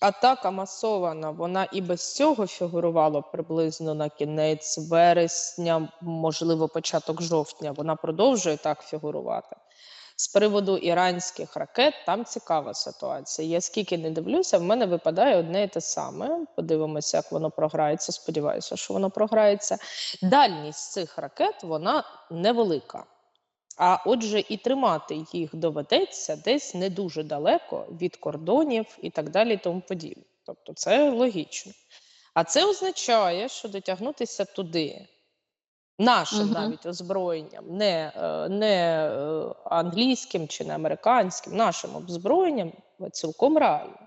атака масована, вона і без цього фігурувала приблизно на кінець вересня, можливо, початок жовтня. Вона продовжує так фігурувати. З приводу іранських ракет там цікава ситуація. Я скільки не дивлюся, в мене випадає одне і те саме. Подивимося, як воно програється. Сподіваюся, що воно програється. Дальність цих ракет вона невелика. А отже, і тримати їх доведеться десь не дуже далеко від кордонів і так далі, тому подібне. Тобто, це логічно. А це означає, що дотягнутися туди нашим Мгм. навіть озброєнням, не, е, не е, англійським чи не американським, нашим озброєнням цілком реально.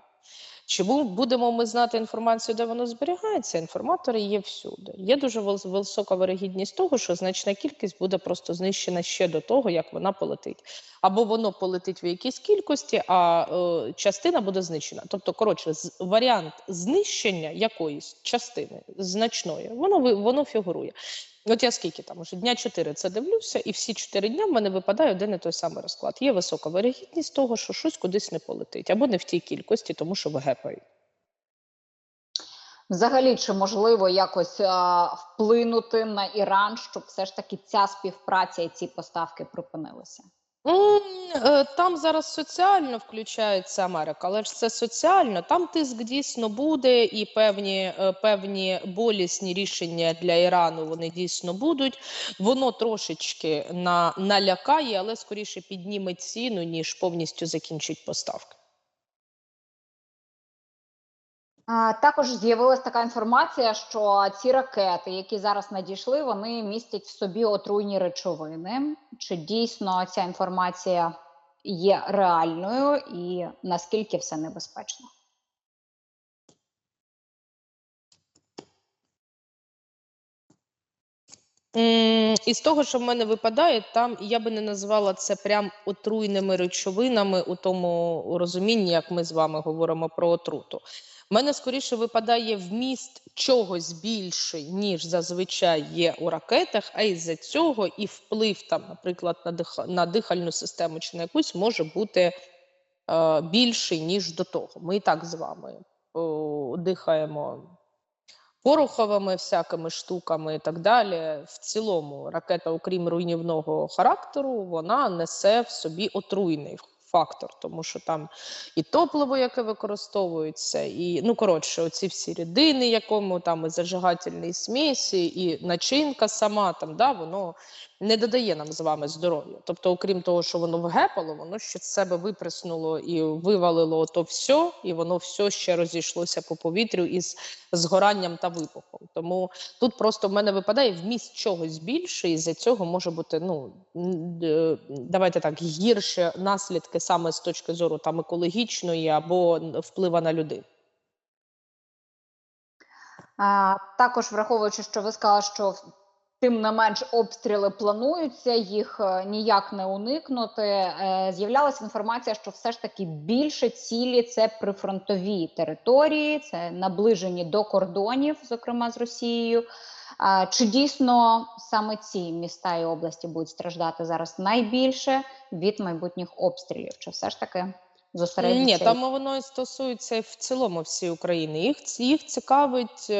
Чи бу- будемо ми знати інформацію, де воно зберігається? Інформатори є всюди. Є дуже висока вирогідність того, що значна кількість буде просто знищена ще до того, як вона полетить. Або воно полетить в якійсь кількості, а е, частина буде знищена. Тобто, коротше, з- варіант знищення якоїсь частини значної, воно воно фігурує. От я скільки там уже дня чотири це дивлюся, і всі чотири дня в мене випадає один і той самий розклад. Є висока вирогідність того, що щось кудись не полетить, або не в тій кількості, тому що вигепають. Взагалі, чи можливо якось а, вплинути на Іран, щоб все ж таки ця співпраця і ці поставки припинилися? Е, Там зараз соціально включається Америка, але ж це соціально. Там тиск дійсно буде, і певні, е, певні болісні рішення для Ірану вони дійсно будуть. Воно трошечки на, налякає, але скоріше підніме ціну, ніж повністю закінчить поставки. Також з'явилася така інформація, що ці ракети, які зараз надійшли, вони містять в собі отруйні речовини. Чи дійсно ця інформація є реальною і наскільки все небезпечно? Із того, що в мене випадає, там я би не назвала це прям отруйними речовинами у тому розумінні, як ми з вами говоримо про отруту. В мене скоріше випадає вміст чогось більший, ніж зазвичай є у ракетах, а із-за цього і вплив там, наприклад, на, диха, на дихальну систему чи на якусь може бути е, більший, ніж до того. Ми і так з вами о, дихаємо пороховими всякими штуками і так далі. В цілому ракета, окрім руйнівного характеру, вона несе в собі отруйний фактор, тому що там і топливо, яке використовується, і ну коротше, оці всі рідини, якому там і зажигательні смісі, і начинка сама там, да, воно не додає нам з вами здоров'я. Тобто, окрім того, що воно вгепало, воно ще з себе випреснуло і вивалило то все, і воно все ще розійшлося по повітрю із згоранням та вибухом. Тому тут просто в мене випадає вміст чогось більше, і за цього може бути ну давайте так гірше наслідки саме з точки зору там екологічної або вплива на людину. А, також враховуючи, що ви сказали, що тим не менш обстріли плануються, їх е, ніяк не уникнути. Е, З'являлася інформація, що все ж таки більше цілі це прифронтові території, це наближені до кордонів, зокрема з Росією. Чи дійсно саме ці міста і області будуть страждати зараз найбільше від майбутніх обстрілів? Чи все ж таки? Ні, там воно стосується в цілому всієї України. Їх, їх цікавить.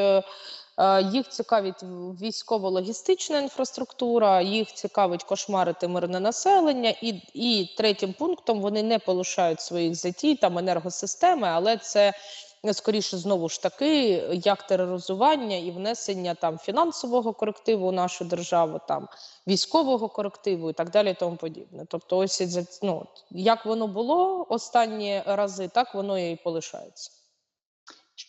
Е, Їх цікавить військово-логістична інфраструктура, їх цікавить кошмарити мирне населення, і, і третім пунктом вони не полишають своїх затій там енергосистеми, але це е, скоріше знову ж таки як тероризування і внесення там фінансового корективу у нашу державу, там військового корективу і так далі, і тому подібне. Тобто, ось ну, як воно було останні рази, так воно і полишається.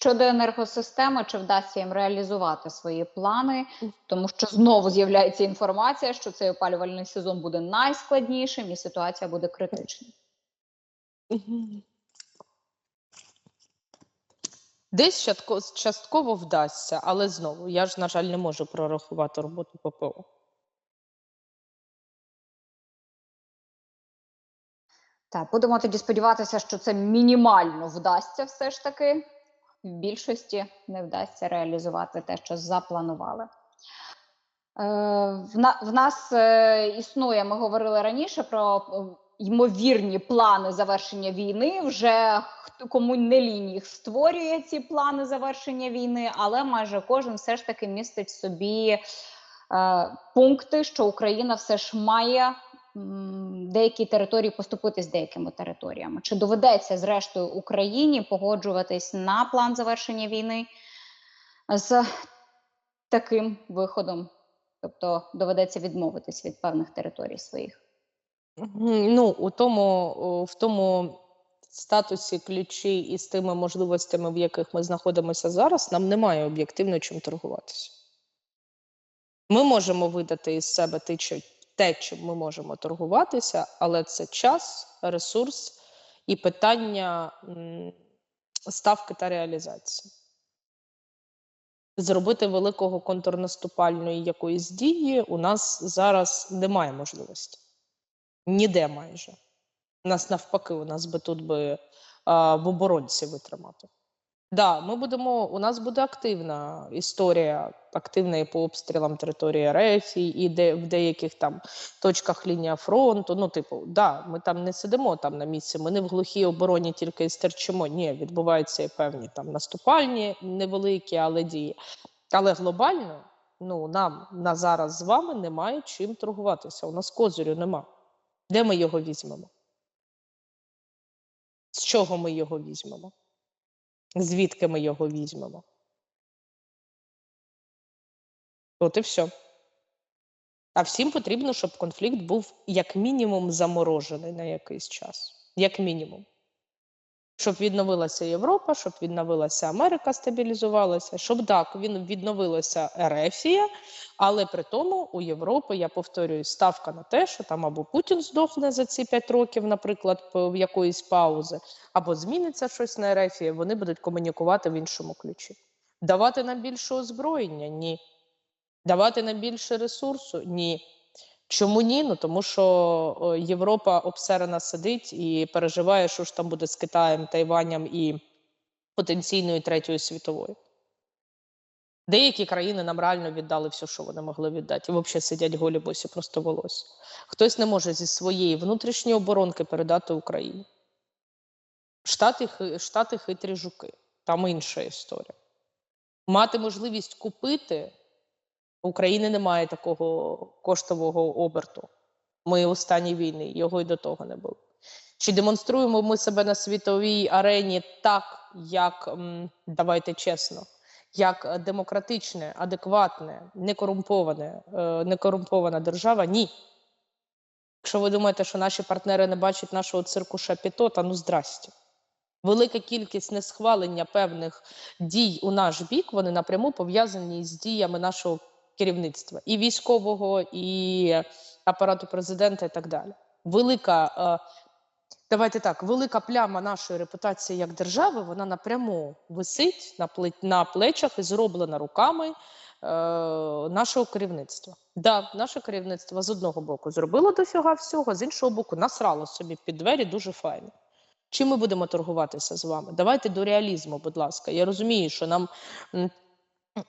Щодо енергосистеми, чи вдасться їм реалізувати свої плани, тому що знову з'являється інформація, що цей опалювальний сезон буде найскладнішим і ситуація буде критичною. Десь частково вдасться, але знову я ж, на жаль, не можу прорахувати роботу ППО. Так, будемо тоді сподіватися, що це мінімально вдасться все ж таки. В більшості не вдасться реалізувати те, що запланували. Е, в, на, нас е, існує, ми говорили раніше про е, ймовірні плани завершення війни. Вже кому не лінь створює ці плани завершення війни, але майже кожен все ж таки містить собі пункти, що Україна все ж має деякі території поступити з деякими територіями. Чи доведеться зрештою Україні погоджуватись на план завершення війни з таким виходом? Тобто доведеться відмовитись від певних територій своїх. Ну, у тому, в тому статусі ключі і з тими можливостями, в яких ми знаходимося зараз, нам немає об'єктивно чим торгуватися. Ми можемо видати із себе те, що- те, чим ми можемо торгуватися, але це час, ресурс і питання ставки та реалізації. Зробити великого контрнаступальної якоїсь дії у нас зараз немає можливості. Ніде майже. У нас навпаки, у нас би тут би а, в оборонці витримати. Да, ми будемо, у нас буде активна історія, активна і по обстрілам території РФ, і, де, в деяких там точках лінія фронту. Ну, типу, да, ми там не сидимо там на місці, ми не в глухій обороні тільки і стерчимо. Ні, відбуваються і певні там наступальні невеликі, але дії. Але глобально ну, нам на зараз з вами немає чим торгуватися. У нас козирю нема. Де ми його візьмемо? З чого ми його візьмемо? Звідки ми його візьмемо? От і все. А всім потрібно, щоб конфлікт був як мінімум заморожений на якийсь час. Як мінімум. Щоб відновилася Європа, щоб відновилася Америка, стабілізувалася, щоб так, він відновилася Ерефія, але при тому у Європи, я повторюю, ставка на те, що там або Путін здохне за ці п'ять років, наприклад, в якоїсь паузи, або зміниться щось на Ерефії, вони будуть комунікувати в іншому ключі. Давати нам більше озброєння? Ні. Давати нам більше ресурсу? Ні. Чому ні? Ну тому що Європа обсерена сидить і переживає, що ж там буде з Китаєм, Тайванем і потенційною третьою світовою. Деякі країни нам реально віддали все, що вони могли віддати, і взагалі сидять голі босі просто волосся. Хтось не може зі своєї внутрішньої оборонки передати Україні. Штати, штати хитрі жуки, там інша історія. Мати можливість купити України немає такого коштового оберту. Ми у стані війни, його й до того не було. Чи демонструємо ми себе на світовій арені так, як давайте чесно, як демократичне, адекватне, некорумповане, е, некорумпована держава? Ні. Якщо ви думаєте, що наші партнери не бачать нашого цирку Шапіто, та ну здрасте. Велика кількість несхвалення певних дій у наш бік, вони напряму пов'язані з діями нашого керівництва і військового, і апарату президента, і так далі. Велика, е, давайте так, велика пляма нашої репутації як держави, вона напряму висить на, плечах і зроблена руками е, нашого керівництва. Да, наше керівництво з одного боку зробило дофіга всього, з іншого боку, насрало собі під двері дуже файно. Чим ми будемо торгуватися з вами? Давайте до реалізму, будь ласка. Я розумію, що нам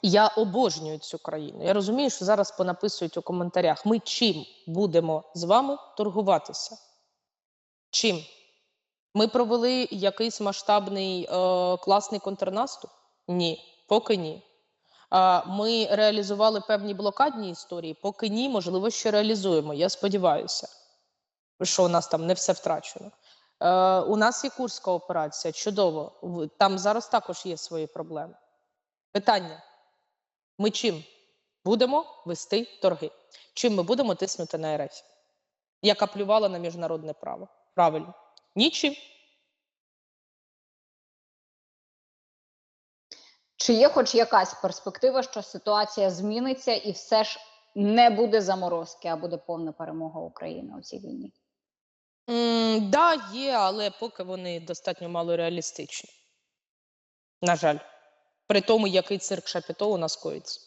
я обожнюю цю країну. Я розумію, що зараз понаписують у коментарях: ми чим будемо з вами торгуватися? Чим? Ми провели якийсь масштабний е, класний контрнаступ? Ні, поки ні. А, Ми реалізували певні блокадні історії, поки ні, можливо, ще реалізуємо. Я сподіваюся, що у нас там не все втрачено. Е, у нас є Курська операція, чудово. Там зараз також є свої проблеми. Питання: ми чим будемо вести торги? Чим ми будемо тиснути на РФ, яка плювала на міжнародне право? Правильно, нічим. Чи є хоч якась перспектива, що ситуація зміниться і все ж не буде заморозки, а буде повна перемога України у цій війні? М, да, є, але поки вони достатньо мало реалістичні. На жаль, при тому, який цирк Шапіто у нас коїться.